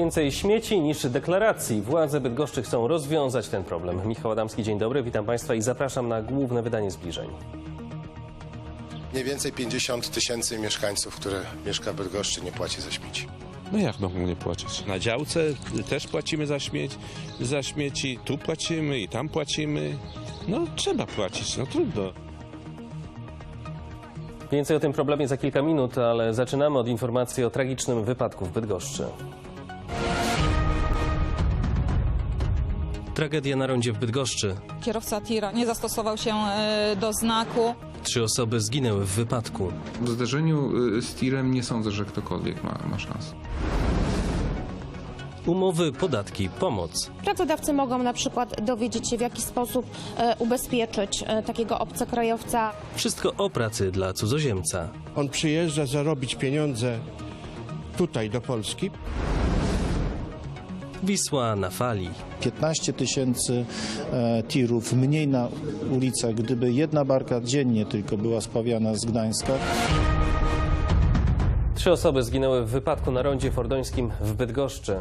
Więcej śmieci niż deklaracji. Władze Bydgoszczy chcą rozwiązać ten problem. Michał Adamski, dzień dobry, witam Państwa i zapraszam na główne wydanie zbliżeń. Mniej więcej 50 tysięcy mieszkańców, które mieszka w Bydgoszczy, nie płaci za śmieci. No jak mogą nie płacić? Na działce też płacimy za, śmieć, za śmieci, tu płacimy i tam płacimy. No trzeba płacić, no trudno. Więcej o tym problemie za kilka minut, ale zaczynamy od informacji o tragicznym wypadku w Bydgoszczy. Tragedia na rondzie w Bydgoszczy. Kierowca tira nie zastosował się e, do znaku. Trzy osoby zginęły w wypadku. W zdarzeniu y, z tirem nie sądzę, że ktokolwiek ma, ma szansę. Umowy, podatki, pomoc. Pracodawcy mogą na przykład dowiedzieć się, w jaki sposób e, ubezpieczyć e, takiego obcokrajowca. Wszystko o pracy dla cudzoziemca. On przyjeżdża zarobić pieniądze tutaj do Polski. Wisła na fali. 15 tysięcy e, tirów mniej na ulicach, gdyby jedna barka dziennie tylko była spawiana z Gdańska. Trzy osoby zginęły w wypadku na rondzie fordońskim w Bydgoszczy.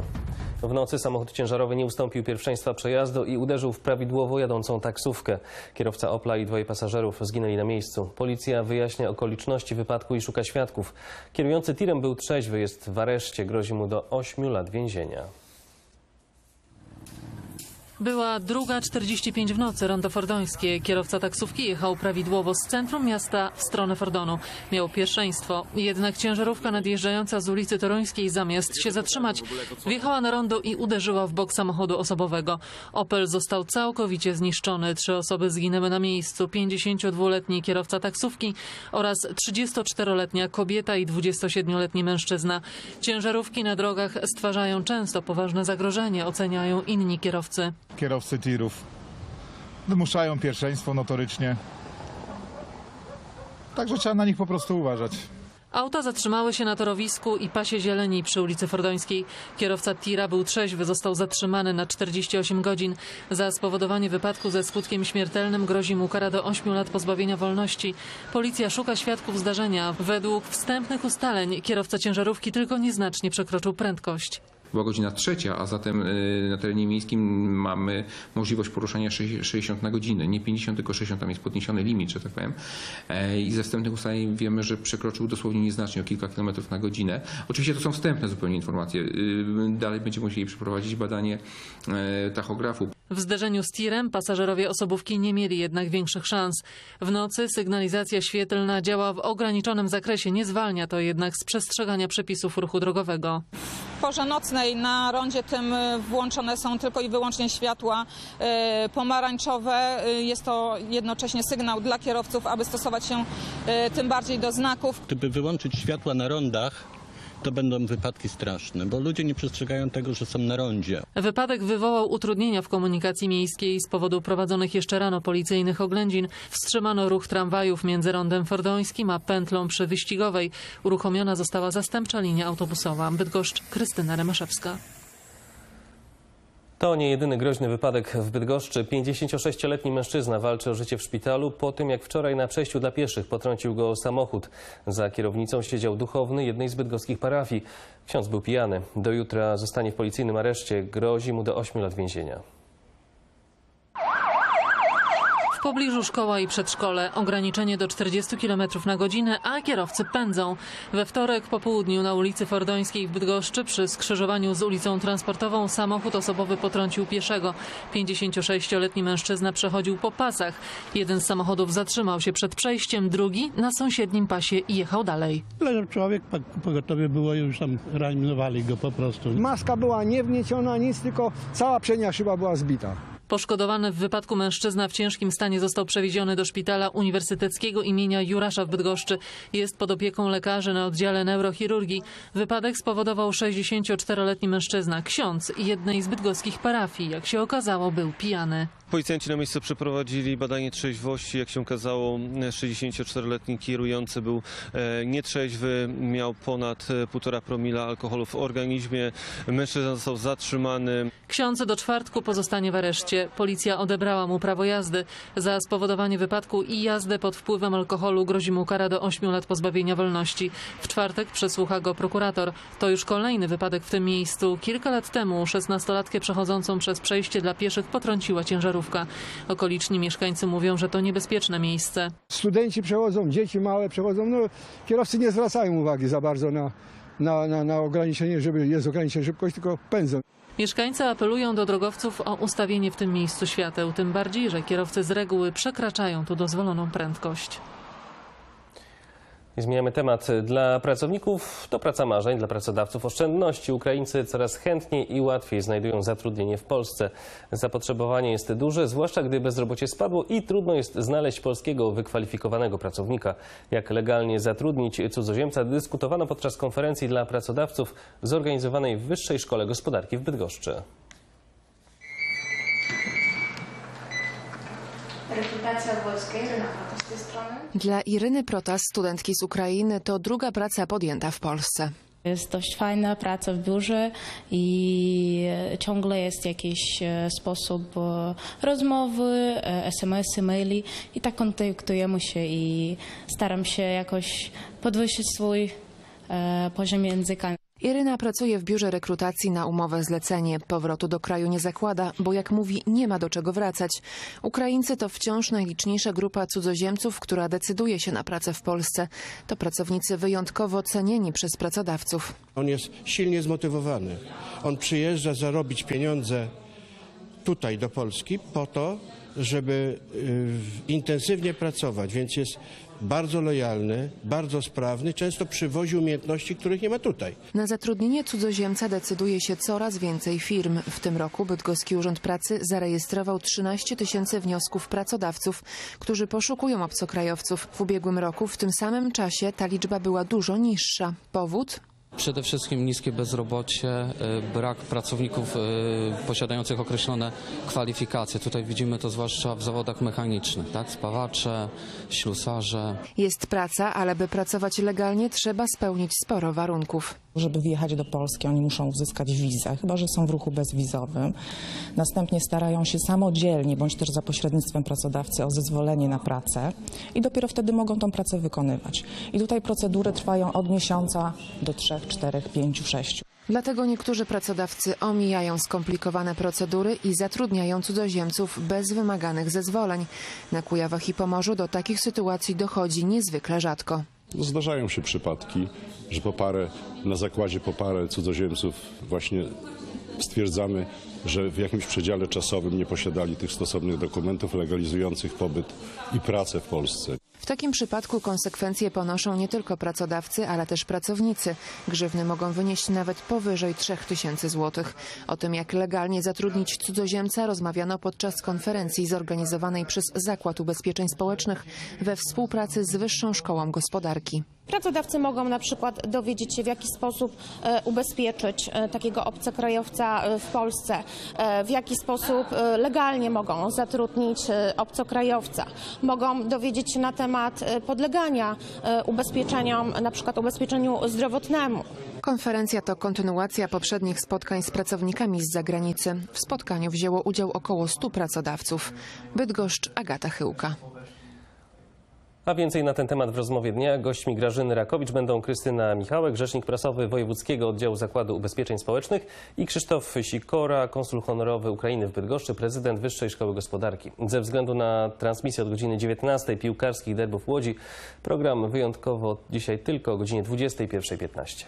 W nocy samochód ciężarowy nie ustąpił pierwszeństwa przejazdu i uderzył w prawidłowo jadącą taksówkę. Kierowca Opla i dwoje pasażerów zginęli na miejscu. Policja wyjaśnia okoliczności wypadku i szuka świadków. Kierujący tirem był trzeźwy, jest w areszcie. Grozi mu do 8 lat więzienia. Była druga 45 w nocy, rondo fordońskie. Kierowca taksówki jechał prawidłowo z centrum miasta w stronę Fordonu. Miał pierwszeństwo. Jednak ciężarówka nadjeżdżająca z ulicy Toruńskiej zamiast się zatrzymać, wjechała na rondo i uderzyła w bok samochodu osobowego. Opel został całkowicie zniszczony. Trzy osoby zginęły na miejscu. 52-letni kierowca taksówki oraz 34-letnia kobieta i 27-letni mężczyzna. Ciężarówki na drogach stwarzają często poważne zagrożenie, oceniają inni kierowcy. Kierowcy tirów wymuszają pierwszeństwo notorycznie. Także trzeba na nich po prostu uważać. Auta zatrzymały się na torowisku i pasie zieleni przy ulicy Fordońskiej. Kierowca tira był trzeźwy, został zatrzymany na 48 godzin. Za spowodowanie wypadku ze skutkiem śmiertelnym grozi mu kara do 8 lat pozbawienia wolności. Policja szuka świadków zdarzenia. Według wstępnych ustaleń kierowca ciężarówki tylko nieznacznie przekroczył prędkość. Była godzina trzecia, a zatem y, na terenie miejskim mamy możliwość poruszania sze- 60 na godzinę. Nie 50, tylko 60, tam jest podniesiony limit, że tak powiem. E, I ze wstępnych ustaleń wiemy, że przekroczył dosłownie nieznacznie o kilka kilometrów na godzinę. Oczywiście to są wstępne zupełnie informacje. Y, Dalej będziemy musieli przeprowadzić badanie e, tachografu. W zderzeniu z tirem pasażerowie osobówki nie mieli jednak większych szans. W nocy sygnalizacja świetlna działa w ograniczonym zakresie, nie zwalnia to jednak z przestrzegania przepisów ruchu drogowego. W porze nocnej na rondzie tym e, włączone są tylko i wyłącznie światła e, pomarańczowe. E, Jest to jednocześnie sygnał dla kierowców, aby stosować się tym bardziej do znaków. Gdyby wyłączyć światła na rondach, to będą wypadki straszne, bo ludzie nie przestrzegają tego, że są na rondzie. Wypadek wywołał utrudnienia w komunikacji miejskiej z powodu prowadzonych jeszcze rano policyjnych oględzin. Wstrzymano ruch tramwajów między rondem fordońskim a pętlą przy Wyścigowej. Uruchomiona została zastępcza linia autobusowa. Bydgoszcz, Krystyna Remaszewska. To nie jedyny groźny wypadek w Bydgoszczy. 56-letni mężczyzna walczy o życie w szpitalu po tym, jak wczoraj na przejściu dla pieszych potrącił go samochód. Za kierownicą siedział duchowny jednej z bydgoskich parafii. Ksiądz był pijany. Do jutra zostanie w policyjnym areszcie. Grozi mu do 8 lat więzienia. W pobliżu szkoła i przedszkole ograniczenie do 40 km na godzinę, a kierowcy pędzą. We wtorek po południu na ulicy Fordońskiej w Bydgoszczy przy skrzyżowaniu z ulicą Transportową samochód osobowy potrącił pieszego. 56-letni mężczyzna przechodził po pasach. Jeden z samochodów zatrzymał się przed przejściem, drugi na sąsiednim pasie i jechał dalej. Leżał człowiek, pogotowie było już tam reanimowali go po prostu. Maska była nie wnieciona, nic, tylko cała przednia szyba była zbita. Poszkodowany w wypadku mężczyzna w ciężkim stanie został przewieziony do szpitala uniwersyteckiego imienia Jurasza w Bydgoszczy. Jest pod opieką lekarzy na oddziale neurochirurgii. Wypadek spowodował 64-letni mężczyzna, ksiądz jednej z bydgoskich parafii. Jak się okazało, był pijany. Policjanci na miejscu przeprowadzili badanie trzeźwości. Jak się okazało, 64-letni kierujący był e, nietrzeźwy, miał ponad e, 1,5 promila alkoholu w organizmie. Mężczyzna został zatrzymany. Ksiądz do czwartku pozostanie w areszcie. Fordońskie. Policja odebrała mu prawo jazdy. Za spowodowanie wypadku i jazdę pod wpływem alkoholu grozi mu kara do 8 lat pozbawienia wolności. W czwartek przesłucha go prokurator. To już kolejny wypadek w tym miejscu. Kilka lat temu 16-latkę przechodzącą przez przejście dla pieszych potrąciła ciężarówka. Okoliczni mieszkańcy mówią, że to niebezpieczne miejsce. Studenci przechodzą, dzieci małe przechodzą. No, kierowcy nie zwracają uwagi za bardzo na, na, na, na ograniczenie, żeby jest ograniczenie szybkości, tylko pędzą. Mieszkańcy apelują do drogowców o ustawienie w tym miejscu świateł, tym bardziej, że kierowcy z reguły przekraczają tu dozwoloną prędkość. Zmieniamy temat. Dla pracowników to praca marzeń, dla pracodawców oszczędności. Ukraińcy coraz chętniej i łatwiej znajdują zatrudnienie w Polsce. Zapotrzebowanie jest duże, zwłaszcza gdy bezrobocie spadło i trudno jest znaleźć polskiego wykwalifikowanego pracownika. Jak legalnie zatrudnić cudzoziemca dyskutowano podczas konferencji dla pracodawców zorganizowanej w Wyższej Szkole Gospodarki w Bydgoszczy. Rekrutacja Wojska, tej strony. Dla Iryny Protas, studentki z Ukrainy, to druga praca podjęta w Polsce. Jest dość fajna praca w biurze i ciągle jest jakiś e, sposób e, rozmowy, e, SMS-y, maili i tak kontaktujemy się i staram się jakoś podwyższyć swój poziom języka. Iryna pracuje w biurze rekrutacji na umowę zlecenie. Powrotu do kraju nie zakłada, bo jak mówi, nie ma do czego wracać. Ukraińcy to wciąż najliczniejsza grupa cudzoziemców, która decyduje się na pracę w Polsce. To pracownicy wyjątkowo cenieni przez pracodawców. On jest silnie zmotywowany. On przyjeżdża zarobić pieniądze tutaj do Polski po to, żeby y, intensywnie pracować, więc jest bardzo lojalny, bardzo sprawny, często przywozi umiejętności, których nie ma tutaj. Na zatrudnienie cudzoziemca decyduje się coraz więcej firm. W tym roku Bydgoski Urząd Pracy zarejestrował 13 tysięcy wniosków pracodawców, którzy poszukują obcokrajowców. W ubiegłym roku w tym samym czasie ta liczba była dużo niższa. Powód? Przede wszystkim niskie bezrobocie, y, brak pracowników y, posiadających określone kwalifikacje. Tutaj widzimy to zwłaszcza w zawodach mechanicznych, tak? Spawacze, ślusarze. Jest praca, ale by pracować legalnie trzeba spełnić sporo warunków. Żeby wjechać do Polski, oni muszą uzyskać wizę, chyba że są w ruchu bezwizowym. Następnie starają się samodzielnie, bądź też za pośrednictwem pracodawcy o zezwolenie na pracę i dopiero wtedy mogą tą pracę wykonywać. I tutaj procedury trwają od miesiąca do trzech, czterech, pięciu, sześciu. Dlatego niektórzy pracodawcy omijają skomplikowane procedury i zatrudniają cudzoziemców bez wymaganych zezwoleń. Na Kujawach i Pomorzu do takich sytuacji dochodzi niezwykle rzadko. Zdarzają się przypadki, że po parę, na zakładzie po parę cudzoziemców właśnie stwierdzamy, że w jakimś przedziale czasowym nie posiadali tych stosownych dokumentów legalizujących pobyt i pracę w Polsce. Takim przypadku konsekwencje ponoszą nie tylko pracodawcy, ale też pracownicy. Grzywny mogą wynieść nawet powyżej 3000 zł. O tym, jak legalnie zatrudnić cudzoziemca, rozmawiano podczas konferencji zorganizowanej przez Zakład Ubezpieczeń Społecznych we współpracy z Wyższą Szkołą Gospodarki. Pracodawcy mogą na przykład dowiedzieć się, w jaki sposób e, ubezpieczyć e, takiego obcokrajowca e, w Polsce, w jaki sposób legalnie mogą zatrudnić obcokrajowca. Mogą dowiedzieć się na temat podlegania ubezpieczeniom, na przykład ubezpieczeniu zdrowotnemu. Konferencja to kontynuacja poprzednich spotkań z pracownikami z zagranicy. W spotkaniu wzięło udział około 100 pracodawców. Bydgoszcz, Agata Chyłka. A więcej na ten temat w rozmowie dnia. Gośćmi Grażyny Rakowicz będą Krystyna Michałek, rzecznik prasowy Wojewódzkiego Oddziału Zakładu Ubezpieczeń Społecznych i Krzysztof Sikora, konsul honorowy Ukrainy w Bydgoszczy, prezydent Wyższej Szkoły Gospodarki. Ze względu na transmisję od godziny 19 piłkarskich derbów Łodzi, program wyjątkowo dzisiaj tylko o godzinie 21.15.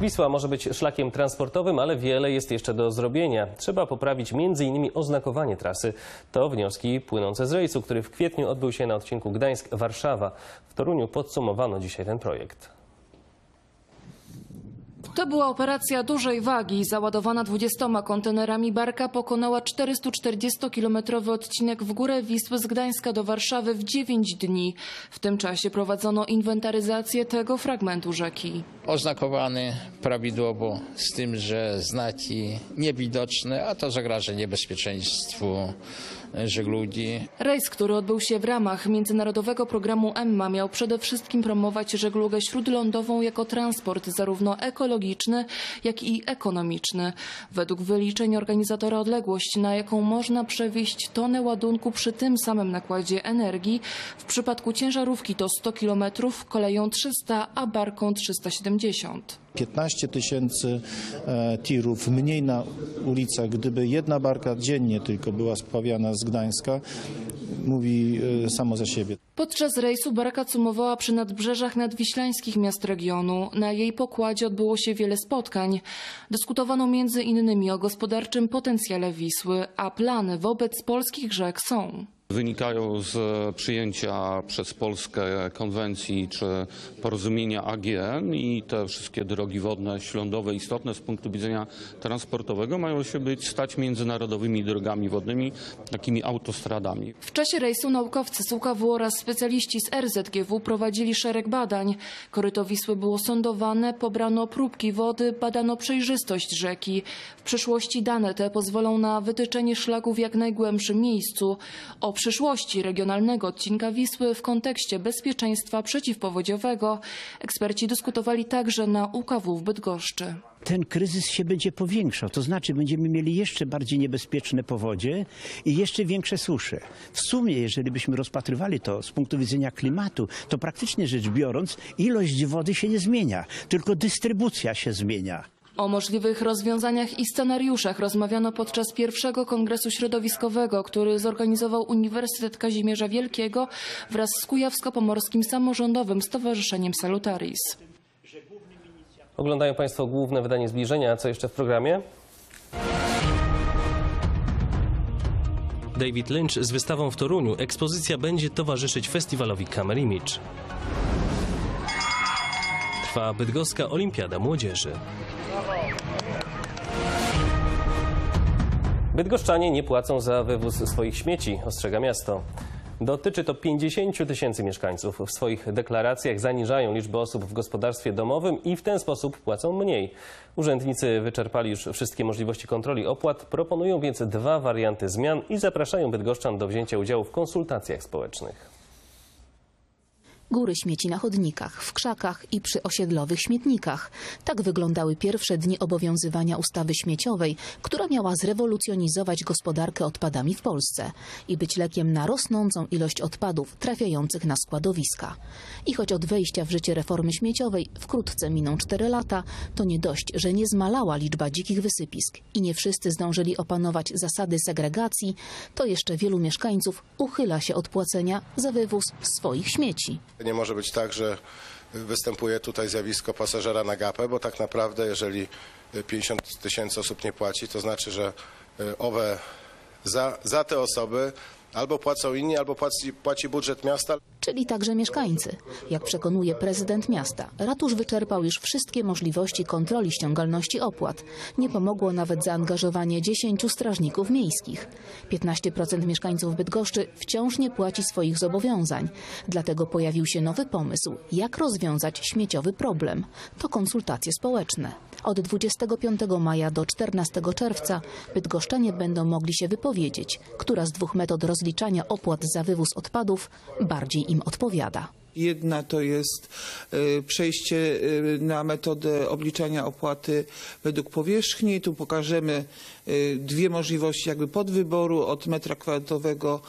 Wisła może być szlakiem transportowym, ale wiele jest jeszcze do zrobienia. Trzeba poprawić m.in. oznakowanie trasy. To wnioski płynące z rejsu, który w kwietniu odbył się na odcinku Gdańsk-Warszawa. W Toruniu podsumowano dzisiaj ten projekt. To była operacja dużej wagi. Załadowana 20 kontenerami barka pokonała 440-kilometrowy odcinek w górę Wisły z Gdańska do Warszawy w 9 dni. W tym czasie prowadzono inwentaryzację tego fragmentu rzeki. Oznakowany prawidłowo z tym, że znaki niewidoczne, a to zagraża niebezpieczeństwu żeglugi. Rejs, który odbył się w ramach międzynarodowego programu EMMA miał przede wszystkim promować żeglugę śródlądową jako transport zarówno ekologiczny, jak i ekonomiczny. Według wyliczeń organizatora odległość, na jaką można przewieźć tonę ładunku przy tym samym nakładzie energii, w przypadku ciężarówki to 100 km, koleją 300, a barką 370. 15 tysięcy e, tirów mniej na ulicach, gdyby jedna barka dziennie tylko była spawiana z Gdańska, mówi e, samo za siebie. Podczas rejsu barka cumowała przy nadbrzeżach nadwiślańskich miast regionu. Na jej pokładzie odbyło się wiele spotkań. Dyskutowano między innymi o gospodarczym potencjale Wisły, a plany wobec polskich rzek są. Wynikają z przyjęcia przez Polskę konwencji czy porozumienia AGN i te wszystkie drogi wodne, ślądowe istotne z punktu widzenia transportowego mają się być stać międzynarodowymi drogami wodnymi, takimi autostradami. W czasie rejsu naukowcy z UKW oraz specjaliści z RZGW prowadzili szereg badań. Koryto Wisły było sądowane, pobrano próbki wody, badano przejrzystość rzeki. W przyszłości dane te pozwolą na wytyczenie szlaku w jak najgłębszym miejscu. Przyszłości regionalnego odcinka Wisły w kontekście bezpieczeństwa przeciwpowodziowego eksperci dyskutowali także na UKW w Bydgoszczy. ten kryzys się będzie powiększał. To znaczy będziemy mieli jeszcze bardziej niebezpieczne powodzie i jeszcze większe susze. W sumie, jeżeli byśmy rozpatrywali to z punktu widzenia klimatu, to praktycznie rzecz biorąc ilość wody się nie zmienia, tylko dystrybucja się zmienia. O możliwych rozwiązaniach i scenariuszach rozmawiano podczas pierwszego kongresu środowiskowego, który zorganizował Uniwersytet Kazimierza Wielkiego wraz z Kujawsko-Pomorskim Samorządowym Stowarzyszeniem Salutaris. Oglądają Państwo główne wydanie zbliżenia. A co jeszcze w programie? David Lynch z wystawą w Toruniu. Ekspozycja będzie towarzyszyć festiwalowi Camera Image. Trwa bydgoska Olimpiada Młodzieży. Bydgoszczanie nie płacą za wywóz swoich śmieci, ostrzega miasto. Dotyczy to 50 tysięcy mieszkańców. W swoich deklaracjach zaniżają liczbę osób w gospodarstwie domowym i w ten sposób płacą mniej. Urzędnicy wyczerpali już wszystkie możliwości kontroli opłat, proponują więc dwa warianty zmian i zapraszają bydgoszczan do wzięcia udziału w konsultacjach społecznych. Góry śmieci na chodnikach, w krzakach i przy osiedlowych śmietnikach. Tak wyglądały pierwsze dni obowiązywania ustawy śmieciowej, która miała zrewolucjonizować gospodarkę odpadami w Polsce i być lekiem na rosnącą ilość odpadów trafiających na składowiska. I choć od wejścia w życie reformy śmieciowej wkrótce miną 4 lata, to nie dość, że nie zmalała liczba dzikich wysypisk i nie wszyscy zdążyli opanować zasady segregacji, to jeszcze wielu mieszkańców uchyla się od płacenia za wywóz swoich śmieci. Nie może być tak, że występuje tutaj zjawisko pasażera na gapę, bo tak naprawdę jeżeli 50 tysięcy osób nie płaci, to znaczy, że y, owe za, za te osoby albo płacą inni, albo płaci, płaci budżet miasta. Czyli także mieszkańcy. Jak przekonuje prezydent miasta, ratusz wyczerpał już wszystkie możliwości kontroli ściągalności opłat. Nie pomogło nawet zaangażowanie 10 strażników miejskich. 15% mieszkańców Bydgoszczy wciąż nie płaci swoich zobowiązań. Dlatego pojawił się nowy pomysł, jak rozwiązać śmieciowy problem. To konsultacje społeczne. Od 25 maja do 14 czerwca bydgoszczanie będą mogli się wypowiedzieć, która z dwóch metod rozliczania opłat za wywóz odpadów bardziej im odpowiada. Jedna to jest e, przejście e, na metodę obliczania opłaty według powierzchni. Tu pokażemy e, dwie możliwości jakby podwyboru od metra kwadratowego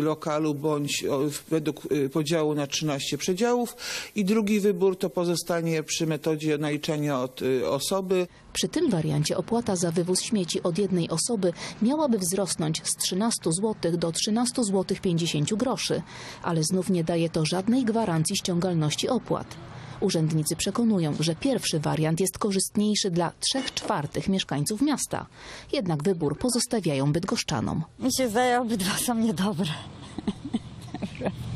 lokalu bądź według podziału na 13 przedziałów. I drugi wybór to pozostanie przy metodzie naliczania od osoby. Przy tym wariancie opłata za wywóz śmieci od jednej osoby miałaby wzrosnąć z 13 zł do 13 zł 50 groszy, ale znów nie daje to żadnej gwarancji ściągalności opłat. Urzędnicy przekonują, że pierwszy wariant jest korzystniejszy dla 3 czwartych mieszkańców miasta. Jednak wybór pozostawiają bydgoszczanom. Mi się zdaje, obydwa są niedobre.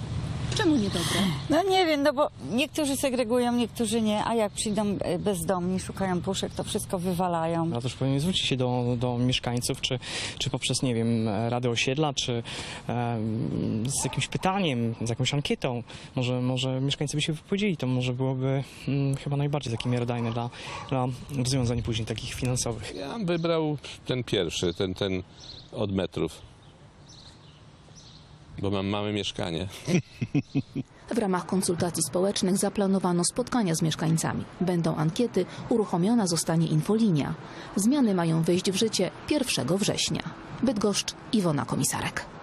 Czemu niedobre? No nie wiem, no bo niektórzy segregują, niektórzy nie, a jak przyjdą e, bezdomni, szukają puszek, to wszystko wywalają. Ratusz powinien zwrócić się do, do mieszkańców, czy, czy poprzez, nie wiem, Radę Osiedla, czy em, z jakimś pytaniem, z jakąś ankietą. Może, może mieszkańcy by się wypowiedzieli, to może byłoby mm, chyba najbardziej takie miarodajne dla, dla rozwiązań później takich finansowych. Ja bym wybrał ten pierwszy, ten, ten od metrów. Bo mam małe mieszkanie. W ramach konsultacji społecznych zaplanowano spotkania z mieszkańcami. Będą ankiety, uruchomiona zostanie infolinia. Zmiany mają wejść w życie 1 września. Bydgoszcz, Iwona Komisarek.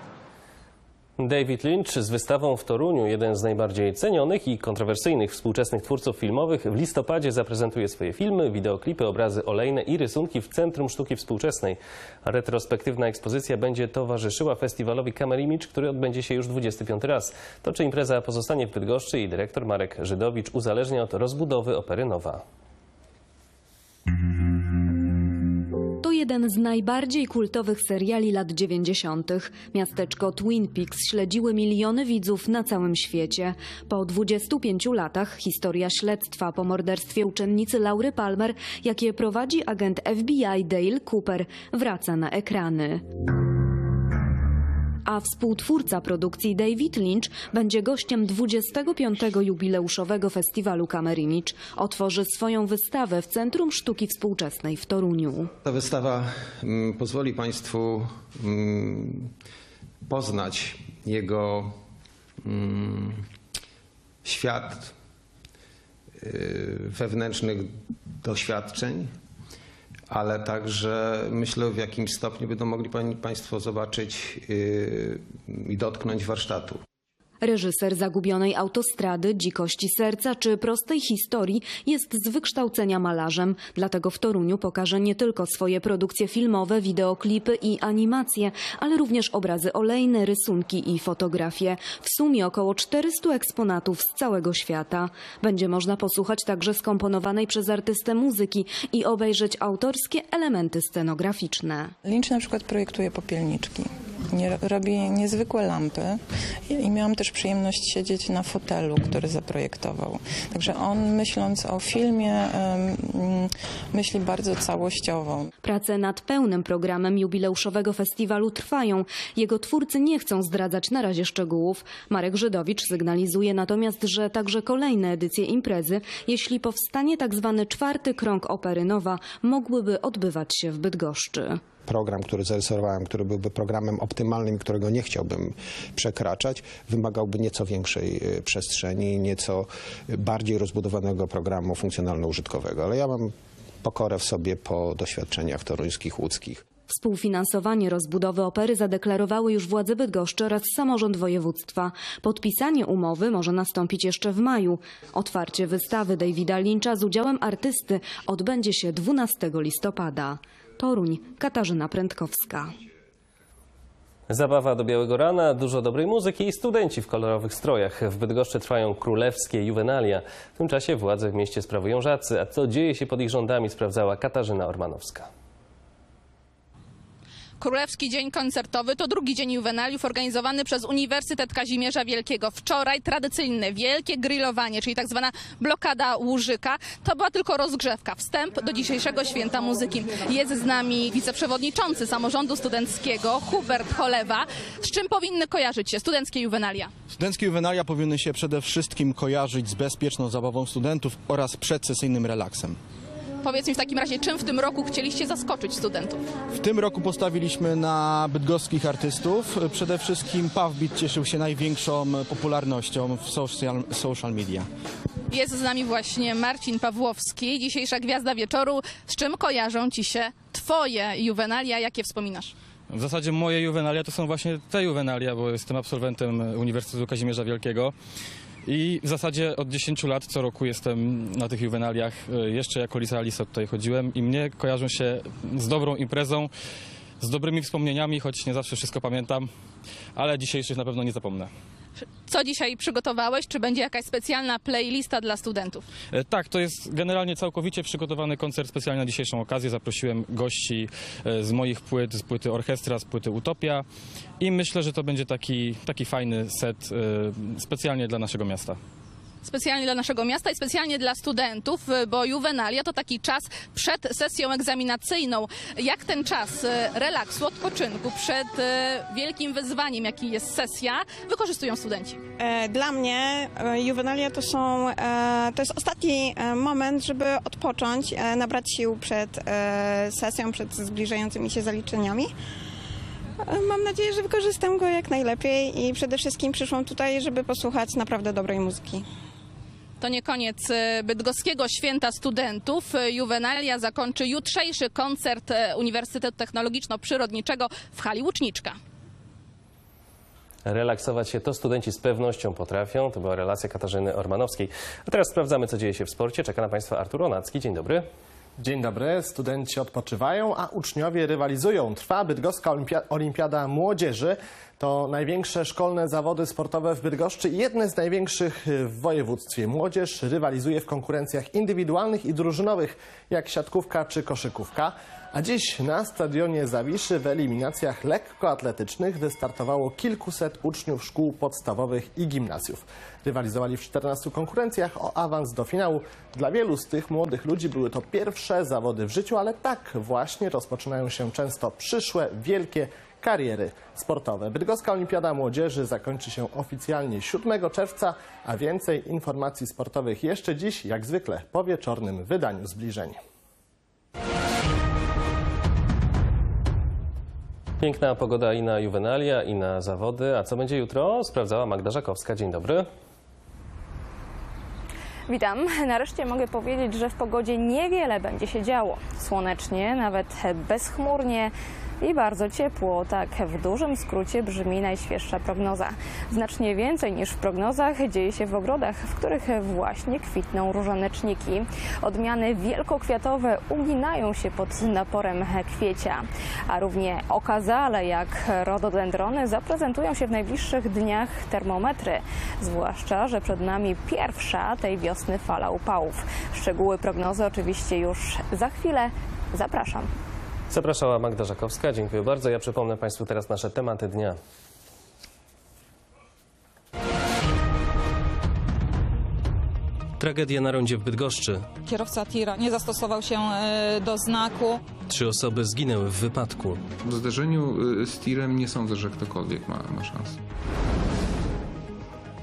David Lynch z wystawą w Toruniu, jeden z najbardziej cenionych i kontrowersyjnych współczesnych twórców filmowych, w listopadzie zaprezentuje swoje filmy, wideoklipy, obrazy olejne i rysunki w Centrum Sztuki Współczesnej. Retrospektywna ekspozycja będzie towarzyszyła festiwalowi Camel Image, który odbędzie się już 25 raz. To czy impreza pozostanie w Bydgoszczy i dyrektor Marek Żydowicz uzależnia od rozbudowy Opery Nowa. Jeden z najbardziej kultowych seriali lat 90. Miasteczko Twin Peaks śledziły miliony widzów na całym świecie. Po 25 latach historia śledztwa po morderstwie uczennicy Laury Palmer, jakie prowadzi agent FBI Dale Cooper, wraca na ekrany. A współtwórca produkcji David Lynch będzie gościem 25. jubileuszowego festiwalu Kamerimicz. Otworzy swoją wystawę w Centrum Sztuki Współczesnej w Toruniu. Ta wystawa mm, pozwoli Państwu mm, poznać jego mm, świat y, wewnętrznych doświadczeń, ale także myślę w jakimś stopniu będą mogli pani- Państwo zobaczyć y, i dotknąć warsztatu. Reżyser zagubionej autostrady, dzikości serca czy prostej historii jest z wykształcenia malarzem. Dlatego w Toruniu pokaże nie tylko swoje produkcje filmowe, wideoklipy i animacje, ale również obrazy olejne, rysunki i fotografie. W sumie około 400 eksponatów z całego świata. Będzie można posłuchać także skomponowanej przez artystę muzyki i obejrzeć autorskie elementy scenograficzne. Lynch na przykład projektuje popielniczki. Nie, robi niezwykłe lampy i, miałam też przyjemność siedzieć na fotelu, który zaprojektował. Także on myśląc o filmie mm, myśli bardzo całościowo. Prace nad pełnym programem jubileuszowego festiwalu trwają. Jego twórcy nie chcą zdradzać na razie szczegółów. Marek Żydowicz sygnalizuje natomiast, że także kolejne edycje imprezy, jeśli powstanie tak zwany czwarty krąg opery Nowa, mogłyby odbywać się w Bydgoszczy. Program, który zarysowałem, który byłby programem optymalnym, którego nie chciałbym przekraczać, wymagałby nieco większej y, przestrzeni, nieco bardziej rozbudowanego programu funkcjonalno-użytkowego. Ale ja mam pokorę w sobie po doświadczeniach toruńskich, łódzkich. Współfinansowanie rozbudowy opery zadeklarowały już władze Bydgoszczy oraz samorząd województwa. Podpisanie umowy może nastąpić jeszcze w maju. Otwarcie wystawy Davida Lyncha z udziałem artysty odbędzie się 12 listopada. Toruń, Katarzyna Prędkowska. Zabawa do białego rana, dużo dobrej muzyki i studenci w kolorowych strojach. W Bydgoszczy trwają królewskie juwenalia. W tym czasie władze w mieście sprawują żacy, a co dzieje się pod ich rządami sprawdzała Katarzyna Ormanowska. Królewski Dzień Koncertowy to drugi dzień juwenaliów organizowany przez Uniwersytet Kazimierza Wielkiego. Wczoraj tradycyjne wielkie grillowanie, czyli tak zwana blokada Łużyka. To była tylko rozgrzewka, wstęp do dzisiejszego święta muzyki. Jest z nami wiceprzewodniczący samorządu studenckiego Hubert Cholewa. Z czym powinny kojarzyć się studenckie juwenalia? Studenckie juwenalia powinny się przede wszystkim kojarzyć z bezpieczną zabawą studentów oraz przedsesyjnym relaksem. Powiedz mi w takim razie, czym w tym roku chcieliście zaskoczyć studentów? W tym roku postawiliśmy na bydgoskich artystów. Przede wszystkim Pawbit cieszył się największą popularnością w social, social media. Jest z nami właśnie Marcin Pawłowski, dzisiejsza gwiazda wieczoru. Z czym kojarzą ci się twoje juwenalia? Jakie wspominasz? W zasadzie moje juwenalia to są właśnie te juwenalia, bo jestem absolwentem Uniwersytetu Kazimierza Wielkiego. I w zasadzie od 10 lat co roku jestem na tych juwenaliach. Jeszcze jako licealista tutaj chodziłem i mnie kojarzą się z dobrą imprezą, z dobrymi wspomnieniami, choć nie zawsze wszystko pamiętam, ale dzisiejszych na pewno nie zapomnę. Co dzisiaj przygotowałeś? Czy będzie jakaś specjalna playlista dla studentów? E, Tak, to jest generalnie całkowicie przygotowany koncert specjalnie na dzisiejszą okazję. Zaprosiłem gości e, z moich płyt, z płyty Orchestra, z płyty Utopia i myślę, że to będzie taki, taki fajny set e, specjalnie dla naszego miasta. Specjalnie dla naszego miasta i specjalnie dla studentów, y, bo juwenalia to taki czas przed sesją egzaminacyjną. Jak ten czas y, relaksu, odpoczynku przed y, wielkim wyzwaniem, jaki jest sesja, wykorzystują studenci? E, Dla mnie e, juwenalia to są, e, to jest ostatni moment, żeby odpocząć, nabrać sił przed sesją, przed zbliżającymi się zaliczeniami. Mam nadzieję, że wykorzystam go jak najlepiej i przede wszystkim przyszłam tutaj, żeby posłuchać naprawdę dobrej muzyki. To nie koniec e, bydgoskiego święta studentów. E, Juwenalia zakończy jutrzejszy koncert e, Uniwersytetu Technologiczno-Przyrodniczego w hali Łuczniczka. Relaksować się to studenci z pewnością potrafią. To była relacja Katarzyny Ormanowskiej. A teraz sprawdzamy, co dzieje się w sporcie. Czeka na Państwa Artur Onacki. Dzień dobry. Dzień dobry, studenci odpoczywają, a uczniowie rywalizują. Trwa Bydgoska Olimpia- Olimpiada Młodzieży. To największe szkolne zawody sportowe w Bydgoszczy i jedne z największych w województwie. Młodzież rywalizuje w konkurencjach indywidualnych i drużynowych, jak siatkówka czy koszykówka. A dziś na stadionie Zawiszy w eliminacjach lekkoatletycznych wystartowało kilkuset uczniów szkół podstawowych i gimnazjów. Rywalizowali w 14 konkurencjach o awans do finału. Dla wielu z tych młodych ludzi były to pierwsze zawody w życiu, ale tak właśnie rozpoczynają się często przyszłe, wielkie kariery sportowe. Bydgoska Olimpiada Młodzieży zakończy się oficjalnie 7 czerwca, a więcej informacji sportowych jeszcze dziś, jak zwykle, po wieczornym wydaniu zbliżeń. Piękna pogoda i na juwenalia, i na zawody. A co będzie jutro? Sprawdzała Magda Żakowska. Dzień dobry. Witam. Nareszcie mogę powiedzieć, że w pogodzie niewiele będzie się działo. Słonecznie, nawet bezchmurnie i bardzo ciepło. Tak w dużym skrócie brzmi najświeższa prognoza. Znacznie więcej niż w prognozach dzieje się w ogrodach, w których właśnie kwitną różaneczniki. Odmiany wielkokwiatowe uginają się pod naporem kwiecia, a równie okazale jak rododendrony zaprezentują się w najbliższych dniach termometry. Zwłaszcza, że przed nami pierwsza tej wiosny fala upałów. Szczegóły prognozy oczywiście już za chwilę. Zapraszam. Zapraszała Magda Żakowska. Dziękuję bardzo. Ja przypomnę Państwu teraz nasze tematy dnia. Tragedia na rondzie w Bydgoszczy. Kierowca tira nie zastosował się e, do znaku. Trzy osoby zginęły w wypadku. W zderzeniu y, z tirem nie sądzę, że ktokolwiek ma, ma szansę.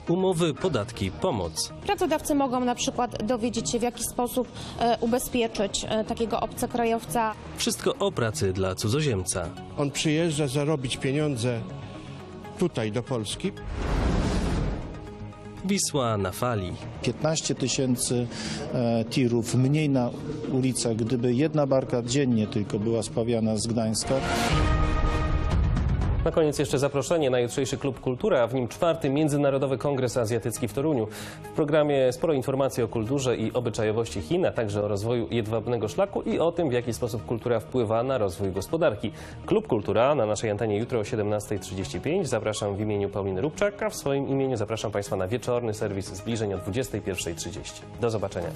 Umowy, podatki, pomoc. Pracodawcy mogą na przykład dowiedzieć się, w jaki sposób e, ubezpieczyć e, takiego obcokrajowca. Wszystko o pracy dla cudzoziemca. On przyjeżdża zarobić pieniądze tutaj do Polski. Wisła na fali. 15 tysięcy e, tirów mniej na ulicach, gdyby jedna barka dziennie tylko była spawiana z Gdańska. Na koniec jeszcze zaproszenie na jutrzejszy Klub Kultura, a w nim czwarty Międzynarodowy Kongres Azjatycki w Toruniu. W programie sporo informacji o kulturze i obyczajowości Chin, a także o rozwoju jedwabnego szlaku i o tym, w jaki sposób kultura wpływa na rozwój gospodarki. Klub Kultura na naszej antenie jutro o 17.35. Zapraszam w imieniu Pauliny Rubczak, a w swoim imieniu zapraszam Państwa na wieczorny serwis zbliżeń o 21.30. Do zobaczenia.